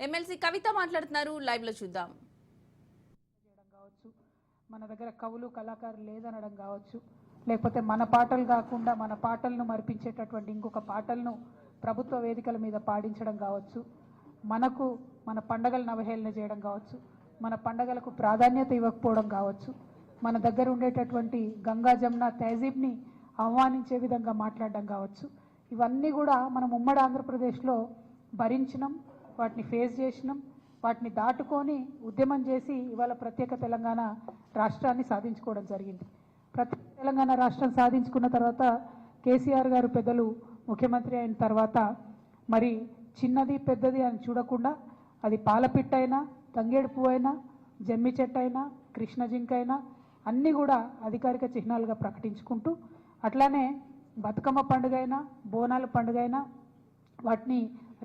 MLC కవిత మాట్లాడుతున్నారు. లైవ్లో చూద్దాం కావచ్చు. మన దగ్గర కవులు కళాకారులు లేదనడం కావచ్చు. లేకపోతే మన పాటలు కాకుండా మన పాటలను మరిపించేటటువంటి ఇంకొక పాటలను ప్రభుత్వ వేదికల మీద పాడించడం కావచ్చు. మనకు మన పండగలను అవహేళన చేయడం కావచ్చు. మన పండగలకు ప్రాధాన్యత ఇవ్వకపోవడం కావచ్చు. మన దగ్గర ఉండేటటువంటి గంగా జమున తహజీబ్ని ఆహ్వానించే విధంగా మాట్లాడడం కావచ్చు. ఇవన్నీ కూడా మనం ఉమ్మడి ఆంధ్రప్రదేశ్లో భరించినాం. వాటిని ఫేస్ చేసినాం వాటిని దాటుకొని ఉద్యమం చేసి ఇవాళ ప్రత్యేక తెలంగాణ రాష్ట్రాన్ని సాధించుకోవడం జరిగింది. ప్రత్యేక తెలంగాణ రాష్ట్రం సాధించుకున్న తర్వాత కేసీఆర్ గారు పెద్దలు ముఖ్యమంత్రి అయిన తర్వాత మరి చిన్నది పెద్దది అని చూడకుండా అది పాలపిట్ట అయినా తంగేడు పువ్వు అయినా జమ్మి చెట్టు అయినా కృష్ణ జింక అయినా అన్నీ కూడా అధికారిక చిహ్నాలుగా ప్రకటించుకుంటూ అట్లానే బతుకమ్మ పండుగ అయినా బోనాల పండుగ అయినా వాటిని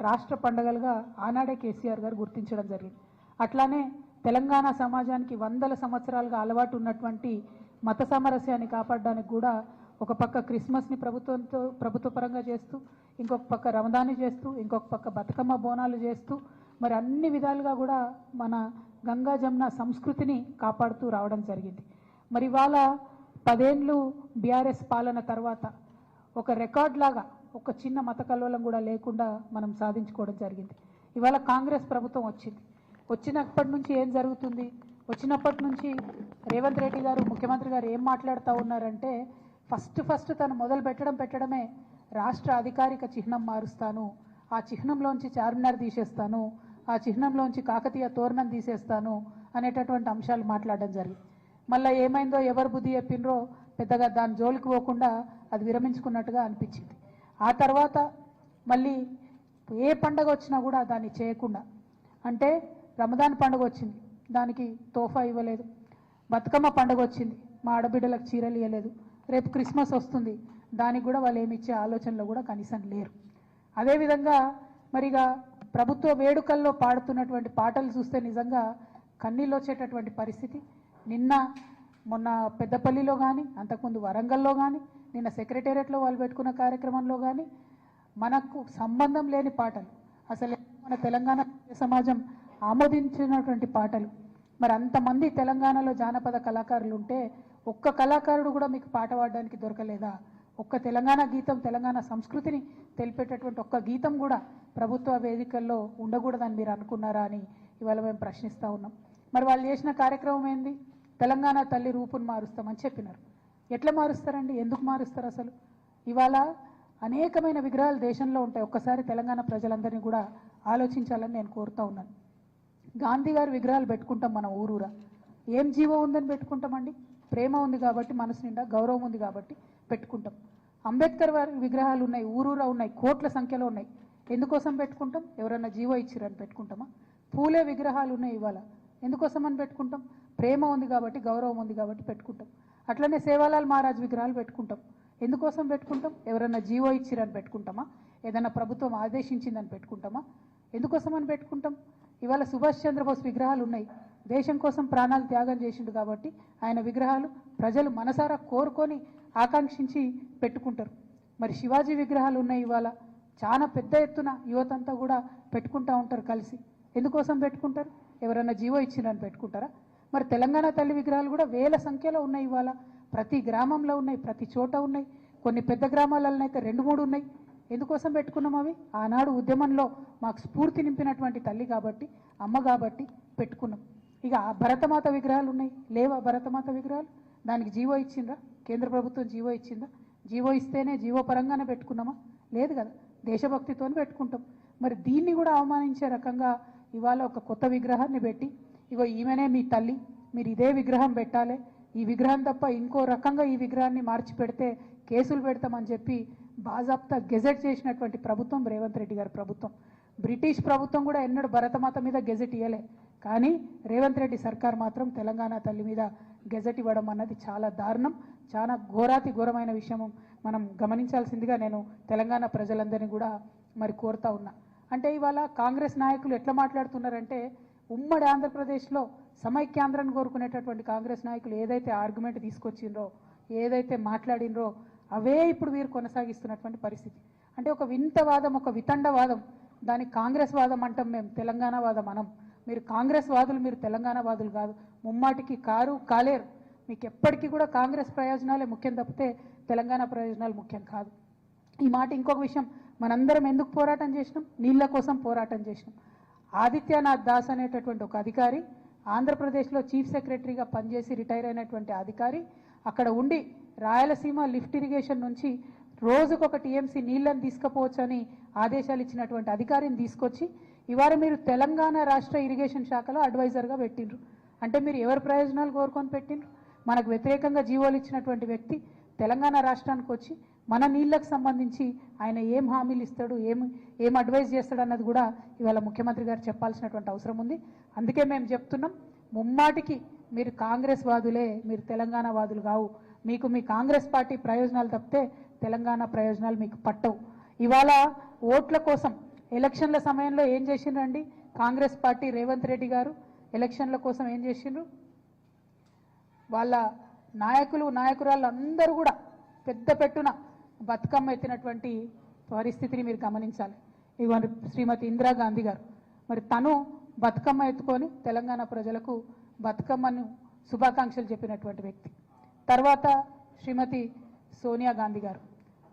రాష్ట్ర పండగలుగా ఆనాడే కేసీఆర్ గారు గుర్తించడం జరిగింది. అట్లానే తెలంగాణ సమాజానికి వందల సంవత్సరాలుగా అలవాటు ఉన్నటువంటి మత సామరస్యాన్ని కాపాడడానికి కూడా ఒక పక్క క్రిస్మస్ని ప్రభుత్వంతో ప్రభుత్వ పరంగా చేస్తూ ఇంకొక పక్క రమదాని చేస్తూ ఇంకొక పక్క బతుకమ్మ బోనాలు చేస్తూ మరి అన్ని విధాలుగా కూడా మన గంగా జమున సంస్కృతిని కాపాడుతూ రావడం జరిగింది. మరి ఇవాళ పదేండ్లు బీఆర్ఎస్ పాలన తర్వాత ఒక రికార్డ్ లాగా ఒక చిన్న మత కల్లోలం కూడా లేకుండా మనం సాధించుకోవడం జరిగింది. ఇవాళ కాంగ్రెస్ ప్రభుత్వం వచ్చింది. వచ్చినప్పటి నుంచి ఏం జరుగుతుంది? వచ్చినప్పటి నుంచి రేవంత్ రెడ్డి గారు ముఖ్యమంత్రి గారు ఏం మాట్లాడుతూ ఉన్నారంటే ఫస్ట్ ఫస్ట్ తను మొదలు పెట్టడం పెట్టడమే రాష్ట్ర అధికారిక చిహ్నం మారుస్తాను. ఆ చిహ్నంలోంచి చార్మినార్ తీసేస్తాను. ఆ చిహ్నంలోంచి కాకతీయ తోరణం తీసేస్తాను అనేటటువంటి అంశాలు మాట్లాడడం జరిగింది. మళ్ళీ ఏమైందో ఎవరు బుద్ధి చెప్పిండ్రో పెద్దగా దాని జోలికి పోకుండా అది విరమించుకున్నట్టుగా అనిపించింది. ఆ తర్వాత మళ్ళీ ఏ పండగ వచ్చినా కూడా దాన్ని చేయకుండా అంటే రమదాన్ పండుగ వచ్చింది దానికి తోఫా ఇవ్వలేదు. బతుకమ్మ పండుగ వచ్చింది మా ఆడబిడ్డలకు చీరలు ఇవ్వలేదు రేపు క్రిస్మస్ వస్తుంది దానికి కూడా వాళ్ళు ఏమి ఇచ్చే ఆలోచనలో కూడా కనీసం లేరు. అదేవిధంగా మరిగా ప్రభుత్వ వేడుకల్లో పాడుతున్నటువంటి పాటలు చూస్తే నిజంగా కన్నీళ్ళు వచ్చేటటువంటి పరిస్థితి. నిన్న మొన్న పెద్దపల్లిలో కానీ అంతకుముందు వరంగల్లో కానీ నిన్న సెక్రటేరియట్లో వాళ్ళు పెట్టుకున్న కార్యక్రమంలో కానీ మనకు సంబంధం లేని పాటలు. అసలు మన తెలంగాణ సమాజం ఆమోదించినటువంటి పాటలు. మరి అంతమంది తెలంగాణలో జానపద కళాకారులు ఉంటే ఒక్క కళాకారుడు కూడా మీకు పాట పాడడానికి దొరకలేదా? ఒక్క తెలంగాణ గీతం తెలంగాణ సంస్కృతిని తెలిపేటటువంటి ఒక్క గీతం కూడా ప్రభుత్వ వేదికల్లో ఉండకూడదని మీరు అనుకున్నారా అని ఇవాళ మేము ప్రశ్నిస్తూ ఉన్నాం. మరి వాళ్ళు చేసిన కార్యక్రమం ఏంది? తెలంగాణ తల్లి రూపును మారుస్తామని చెప్పినారు. ఎట్లా మారుస్తారండి? ఎందుకు మారుస్తారు అసలు? ఇవాళ అనేకమైన విగ్రహాలు దేశంలో ఉంటాయి. ఒక్కసారి తెలంగాణ ప్రజలందరినీ కూడా ఆలోచించాలని నేను కోరుతా ఉన్నాను. గాంధీ గారి విగ్రహాలు పెట్టుకుంటాం మన ఊరూరా. ఏం జీవం ఉందని పెట్టుకుంటామండి? ప్రేమ ఉంది కాబట్టి మనసు నిండా గౌరవం ఉంది కాబట్టి పెట్టుకుంటాం. అంబేద్కర్ వారి విగ్రహాలు ఉన్నాయి ఊరూరా ఉన్నాయి కోట్ల సంఖ్యలో ఉన్నాయి. ఎందుకోసం పెట్టుకుంటాం? ఎవరన్నా జీవో ఇచ్చిరని పెట్టుకుంటామా? పూలే విగ్రహాలు ఉన్నాయి ఇవాళ. ఎందుకోసం అని పెట్టుకుంటాం? ప్రేమ ఉంది కాబట్టి గౌరవం ఉంది కాబట్టి పెట్టుకుంటాం. అట్లనే సేవాలాల్ మహారాజ్ విగ్రహాలు పెట్టుకుంటాం. ఎందుకోసం పెట్టుకుంటాం? ఎవరన్నా జీవో ఇచ్చిరని పెట్టుకుంటామా? ఏదైనా ప్రభుత్వం ఆదేశించిందని పెట్టుకుంటామా? ఎందుకోసం అని పెట్టుకుంటాం? ఇవాళ సుభాష్ చంద్రబోస్ విగ్రహాలు ఉన్నాయి. దేశం కోసం ప్రాణాలు త్యాగం చేసిండు కాబట్టి ఆయన విగ్రహాలు ప్రజలు మనసారా కోరుకొని ఆకాంక్షించి పెట్టుకుంటారు. మరి శివాజీ విగ్రహాలు ఉన్నాయి ఇవాళ. చాలా పెద్ద ఎత్తున యువతంతా కూడా పెట్టుకుంటా ఉంటారు కలిసి. ఎందుకోసం పెట్టుకుంటారు? ఎవరైనా జీవో ఇచ్చిందని పెట్టుకుంటారా? మరి తెలంగాణ తల్లి విగ్రహాలు కూడా వేల సంఖ్యలో ఉన్నాయి ఇవాళ. ప్రతి గ్రామంలో ఉన్నాయి ప్రతి చోట ఉన్నాయి. కొన్ని పెద్ద గ్రామాలలో అయితే రెండు మూడు ఉన్నాయి. ఎందుకోసం పెట్టుకున్నాం అవి? ఆనాడు ఉద్యమంలో మాకు స్ఫూర్తి నింపినటువంటి తల్లి కాబట్టి అమ్మ కాబట్టి పెట్టుకున్నాం. ఇక ఆ భరతమాత విగ్రహాలు ఉన్నాయి. లేవా భరతమాత విగ్రహాలు? దానికి జీవో ఇచ్చిందా కేంద్ర ప్రభుత్వం జీవో ఇచ్చిందా? జీవో ఇస్తేనే జీవో పరంగానే పెట్టుకున్నామా? లేదు కదా. దేశభక్తితో పెట్టుకుంటాం. మరి దీన్ని కూడా అవమానించే రకంగా ఇవాళ ఒక కొత్త విగ్రహాన్ని పెట్టి ఇగో ఈమెనే మీ తల్లి మీరు ఇదే విగ్రహం పెట్టాలి. ఈ విగ్రహం తప్ప ఇంకో రకంగా ఈ విగ్రహాన్ని మార్చి పెడితే కేసులు పెడతామని చెప్పి బాజాప్తా గెజెట్ చేసినటువంటి ప్రభుత్వం రేవంత్ రెడ్డి గారి ప్రభుత్వం. బ్రిటిష్ ప్రభుత్వం కూడా ఎన్నడూ భరతమాత మీద గెజెట్ ఇవ్వలే కానీ రేవంత్ రెడ్డి సర్కార్ మాత్రం తెలంగాణ తల్లి మీద గెజెట్ ఇవ్వడం అన్నది చాలా దారుణం చాలా ఘోరాతి ఘోరమైన విషయం మనం గమనించాల్సిందిగా నేను తెలంగాణ ప్రజలందరినీ కూడా మరి కోరుతా ఉన్నా. అంటే ఇవాళ కాంగ్రెస్ నాయకులు ఎట్లా మాట్లాడుతున్నారంటే ఉమ్మడి ఆంధ్రప్రదేశ్లో సమైక్యాంధ్రాన్ని కోరుకునేటటువంటి కాంగ్రెస్ నాయకులు ఏదైతే ఆర్గ్యుమెంట్ తీసుకొచ్చిండ్రో ఏదైతే మాట్లాడినరో అవే ఇప్పుడు వీరు కొనసాగిస్తున్నటువంటి పరిస్థితి. అంటే ఒక వింత వాదం ఒక వితండవాదం దానికి కాంగ్రెస్ వాదం అంటాం మేము తెలంగాణ వాదం అనం. మీరు కాంగ్రెస్ వాదులు మీరు తెలంగాణ వాదులు కాదు. ముమ్మాటికి కారు కాలేరు. మీకు ఎప్పటికీ కూడా కాంగ్రెస్ ప్రయోజనాలే ముఖ్యం తప్పితే తెలంగాణ ప్రయోజనాలు ముఖ్యం కాదు. ఈ మాట ఇంకొక విషయం మనందరం ఎందుకు పోరాటం చేసినాం? నీళ్ళ కోసం పోరాటం చేసినాం. ఆదిత్యనాథ్ దాస్ అనేటటువంటి ఒక అధికారి ఆంధ్రప్రదేశ్లో చీఫ్ సెక్రటరీగా పనిచేసి రిటైర్ అయినటువంటి అధికారి అక్కడ ఉండి రాయలసీమ లిఫ్ట్ ఇరిగేషన్ నుంచి రోజుకొక ఒక టీఎంసీ నీళ్ళని తీసుకుపోవచ్చని ఆదేశాలు ఇచ్చినటువంటి అధికారిని తీసుకొచ్చి ఇవాళ మీరు తెలంగాణ రాష్ట్ర ఇరిగేషన్ శాఖలో అడ్వైజర్గా పెట్టిండ్రు. అంటే మీరు ఎవరి ప్రయోజనాలు కోరుకొని పెట్టిండ్రు? మనకు వ్యతిరేకంగా జీవోలు ఇచ్చినటువంటి వ్యక్తి తెలంగాణ రాష్ట్రానికి వచ్చి మన నీళ్ళకు సంబంధించి ఆయన ఏం హామీలు ఇస్తాడు ఏం ఏం అడ్వైజ్ చేస్తాడు అన్నది కూడా ఇవాళ ముఖ్యమంత్రి గారు చెప్పాల్సినటువంటి అవసరం ఉంది. అందుకే మేము చెప్తున్నాం ముమ్మాటికి మీరు కాంగ్రెస్ వాదులే మీరు తెలంగాణ వాదులు కావు. మీకు మీ కాంగ్రెస్ పార్టీ ప్రయోజనాలు తప్పితే తెలంగాణ ప్రయోజనాలు మీకు పట్టవు. ఇవాళ ఓట్ల కోసం ఎలక్షన్ల సమయంలో ఏం చేసిండ్రండి? కాంగ్రెస్ పార్టీ రేవంత్ రెడ్డి గారు ఎలక్షన్ల కోసం ఏం చేసిండ్రు? వాళ్ళ నాయకులు నాయకురాళ్ళు అందరూ కూడా పెద్ద పెట్టున బతుకమ్మ ఎత్తినటువంటి పరిస్థితిని మీరు గమనించాలి. ఇవ్వండి శ్రీమతి ఇందిరాగాంధీ గారు. మరి తను బతుకమ్మ ఎత్తుకొని తెలంగాణ ప్రజలకు బతుకమ్మను శుభాకాంక్షలు చెప్పినటువంటి వ్యక్తి. తర్వాత శ్రీమతి సోనియా గాంధీ గారు.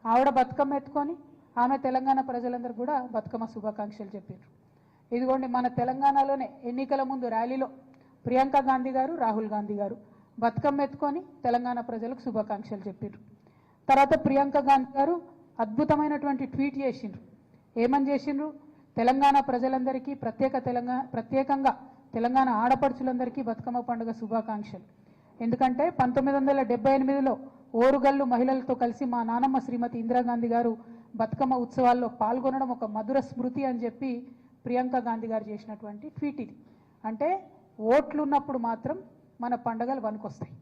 ఆవిడ బతుకమ్మ ఎత్తుకొని ఆమె తెలంగాణ ప్రజలందరూ కూడా బతుకమ్మ శుభాకాంక్షలు చెప్పారు ఇదిగోండి మన తెలంగాణలోనే ఎన్నికల ముందు ర్యాలీలో ప్రియాంక గాంధీ గారు రాహుల్ గాంధీ గారు బతుకమ్మ ఎత్తుకొని తెలంగాణ ప్రజలకు శుభాకాంక్షలు చెప్పారు తర్వాత ప్రియాంక గాంధీ గారు అద్భుతమైనటువంటి ట్వీట్ చేసిండ్రు. ఏమని చేసిండ్రు? తెలంగాణ ప్రజలందరికీ ప్రత్యేక తెలంగాణ ప్రత్యేకంగా తెలంగాణ ఆడపడుచులందరికీ బతుకమ్మ పండుగ శుభాకాంక్షలు. ఎందుకంటే పంతొమ్మిది వందల డెబ్బై ఎనిమిదిలో ఓరుగల్లు మహిళలతో కలిసి మా నానమ్మ శ్రీమతి ఇందిరాగాంధీ గారు బతుకమ్మ ఉత్సవాల్లో పాల్గొనడం ఒక మధుర స్మృతి అని చెప్పి ప్రియాంక గాంధీ గారు చేసినటువంటి ట్వీట్ ఇది. అంటే ఓట్లు ఉన్నప్పుడు మాత్రం మన పండగలు వనుకొస్తాయి